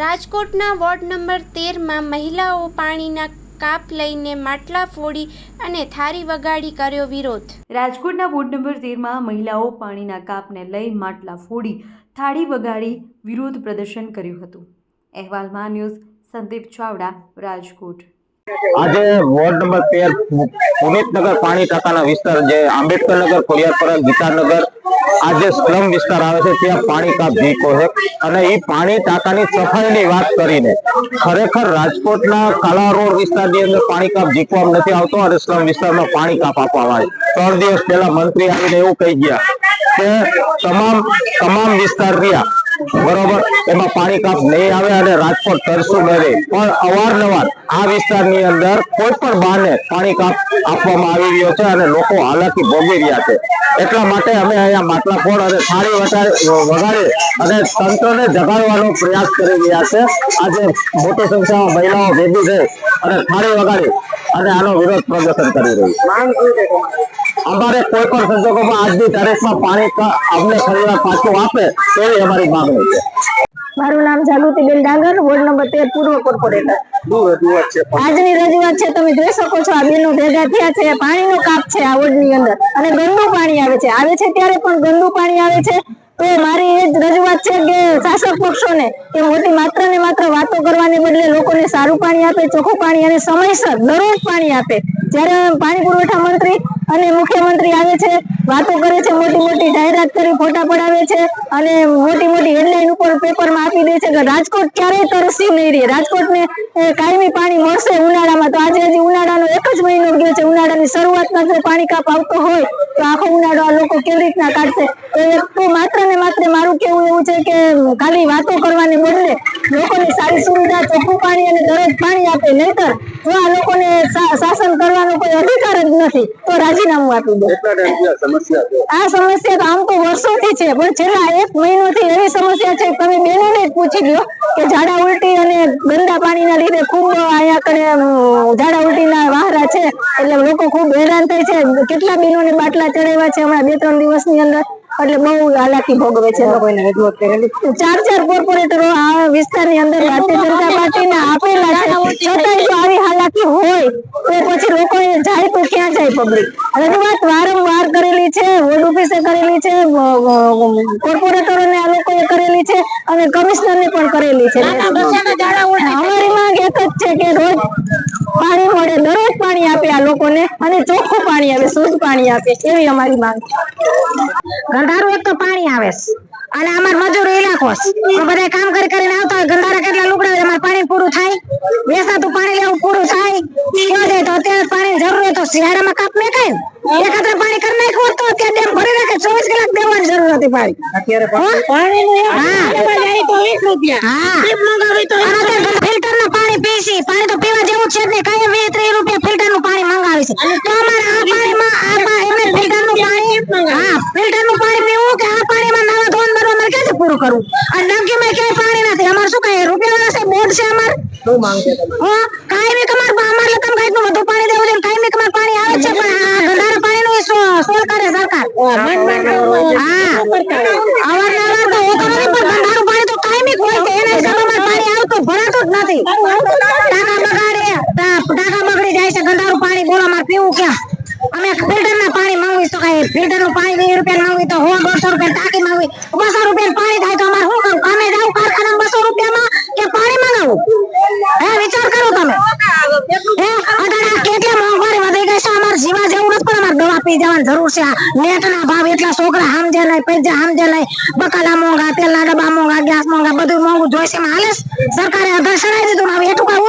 રાજકોટના ward number તેરમાં મહિલાઓ પાણીના કાપ લઈને માટલા ફોડી અને થારી વગાડી કર્યો વિરોધ. રાજકોટના વોર્ડ નંબર તેરમાં મહિલાઓ પાણીના કાપને લઈ માટલા ફોડી થાળી વગાડી વિરોધ પ્રદર્શન કર્યું હતું. અહેવાલમાં ન્યૂઝ સંદીપ ચાવડા રાજકોટ. આજે વોર્ડ નંબર તેર પુનિતનગર પાણી ટાંકાના વિસ્તાર જે આંબેડકરનગર ખોડિયારપરા ગીતાનગર આ જે સ્લમ વિસ્તાર આવે છે, ત્યાં પાણી કાપ ભીકો છે અને એ પાણી ટાંકાની સફાઈની વાત કરીને ખરેખર રાજકોટના કાલા રોડ વિસ્તારની અંદર પાણી કાપ જીકવામાં નથી આવતો અને સ્લમ વિસ્તારમાં પાણી કાપ આપવામાં આવે. ત્રણ દિવસ પહેલા મંત્રી આવીને એવું કહી ગયા કે તમામ તમામ વિસ્તાર રહ્યા. બરોબર? એમાં પાણી કાપ નહીં આવે અને રાજકોટ તરસું નહીં પણ અવારનવાર આ વિસ્તારની અંદર કોઈ પણ બહાને પાણી કાપ આપવામાં આવી રહ્યો છે અને લોકો હાલાકી ભોગવી રહ્યા છે. એટલા માટે અમે અહીંયા માટલા ફોડ અને વટાડી વગાડી અને તંત્રને જગાડવાનો પ્રયાસ કરી રહ્યા છે. આજે મોટી સંખ્યામાં મહિલાઓ ભેગી થઈ અને થાળી વગાડી અને આનો વિરોધ પ્રદર્શન કરી રહી અમારે કોઈ પણ સંજોગોમાં આજની તારીખમાં પાણી અમને ફરીવાર પાછું આપે તેવી અમારી માંગણી છે. મારું નામ જાગૃતિબેન ડાંગર વોર્ડ નંબર તેર પૂર્વ કોર્પોરેટર. આજની રજૂઆત છે તમે જોઈ શકો છો આ બેનો ભેગા થયા છે પાણીનો કાપ છે આ વોર્ડની અંદર. અને ગંદુ પાણી આવે છે. આવે છે ત્યારે પણ ગંદુ પાણી આવે છે. તો મારી એ જ રજૂઆત છે કે શાસક પક્ષોને કે મોટી માત્ર ને માત્ર વાતો કરવાને બદલે લોકોને સારું પાણી આપે, ચોખ્ખું પાણી અને સમયસર દરરોજ પાણી આપે. જ્યારે પાણી પુરવઠા મંત્રી અને મુખ્યમંત્રી આવે છે વાતો કરે છે, મોટી મોટી જાહેરાત કરી, ફોટા પડાવે છે અને મોટી મોટી હેડલાઇન ઉપર પેપરમાં આપી દે છે કે રાજકોટ ક્યારેય તરસી નહીં રહે. રાજકોટને કાયમી પાણી મળશે ઉનાળામાં. તો આજે હજી ઉનાળાનો એક જ મહિનો ગયો છે. ઉનાળાની શરૂઆતમાં જો પાણી કાપ આવતો હોય, તો આખો ઉનાળો આ લોકો કેવી રીતના કાઢશે? તો એક તો માત્ર ને માત્ર મારું કેવું એવું છે કે ખાલી વાતો કરવાને બદલે લોકોને સારી સુવિધા, ચોખ્ખું પાણી અને દરરોજ પાણી આપે. નહીતર જો આ લોકોને શાસન કરવાનો કોઈ અધિકાર જ નથી. તો રાજીનામું આપી દે. આ સમસ્યા તો આમ તો વર્ષોથી છે પણ છેલ્લા એક મહિનોથી એવી સમસ્યા છે તમે બેનોને જ પૂછી ગયો કે ઝાડા ઉલટી અને ગંદા પાણીના લીધે ખૂબ અહીંયા કડે ઝાડા ઉલટીના વાહરા છે એટલે લોકો ખૂબ હેરાન થાય છે. કેટલા બેનોને બાટલા ચડાવ્યા છે હમણાં બે ત્રણ દિવસની અંદર? એટલે બહુ હાલાકી ભોગવે છે ચાર ચાર કોર્પોરેટરો આ વિસ્તારની અંદર ભારતીય જનતા પાર્ટીને આપેલા છે. છતાંય જો આવી હાલાકી હોય તો પછી લોકો જાય તો ક્યાં જાય પબ્લિક રજૂઆત વારંવાર કરેલી છે વોર્ડ ઓફિસે કરેલી છે કોર્પોરેટરોને આ લોકોએ કરેલી છે અને કમિશનરને પણ કરેલી છે. અમારી માંગ એક જ છે કે રોજ પાણી મળે દરરોજ પાણી આપે આ લોકોને અને ચોખ્ખું પાણી આવે શુદ્ધ પાણી આપે એવી અમારી માંગ ગંધારું એક તો પાણી આવે અને અમાર મજૂરો ઇલાકો છે. બધા કામ કરી કરીને આવતા હોય ગંધારા કેટલા લુગડા અમારે પાણી પૂરું થાય? વેસાતું પાણી લેવું પૂરું થાય? તો અત્યારે પાણી જરૂર હોય તો શિયાળામાં કાપ મેં કઈ એકત્ર પાણી કરી નાખ્યું તો અત્યારે કલાક જરૂર હતી પાણી. પાણી ફિલ્ટરનું પાણી પીસી પાણી તો પીવા જેવું છે ને કાંઈ વીસ ત્રીસ રૂપિયા ફિલ્ટરનું પાણી મંગાવી છે. તો અમારા આ પાણીમાં આ પા- એમને ફિલ્ટરનું પાણી હા ફિલ્ટરનું પાણી પીવું કે આ પાણીમાં નવા ધોન બધું અમારે ક્યાંથી પૂરું કરવું અને માં ક્યાંય પાણી નથી. અમારે શું કહે રૂપિયા વાળા છે? બોર્ડ છે અમારે? હા કાંઈ બી કમાર અમારે લકમ કાંઈ નું વધુ પાણી દેવું છે કાયમી બી કમાર પાણી આવે છે પણ આ પાણી નું સોલ કરે સરકાર હા અવારનવાર તો પણ ગંધારું પાણી તો કાયમી હોય છે એના હિસાબે પાણી આવતું ભરાતું જ નથી. ટાંકા બગાડે ટાંકા બગડી જાય છે ગંધારું પાણી બોલો પીવું ક્યાં? અમે ફિલ્ટર ના પાણી માંગવી તો કઈ ફિલ્ટરનું પાણી વીસ રૂપિયા માંગવી તો હો દોઢસો રૂપિયા ટાંકી માંગવી બસો રૂપિયા પણ અમારે દવા પી જવાની જરૂર છે. નેટ ના ભાવ એટલા છોકરા સમજે નહીં, પૈસા સમજે નહીં. બકાલા મોંઘા તેલના ડબ્બા મોંઘા, ગેસ મોંઘા, બધું મોંઘું જોઈશે હાલે સરકારે અઘર ચડાવી દીધું એટલું કાંઈ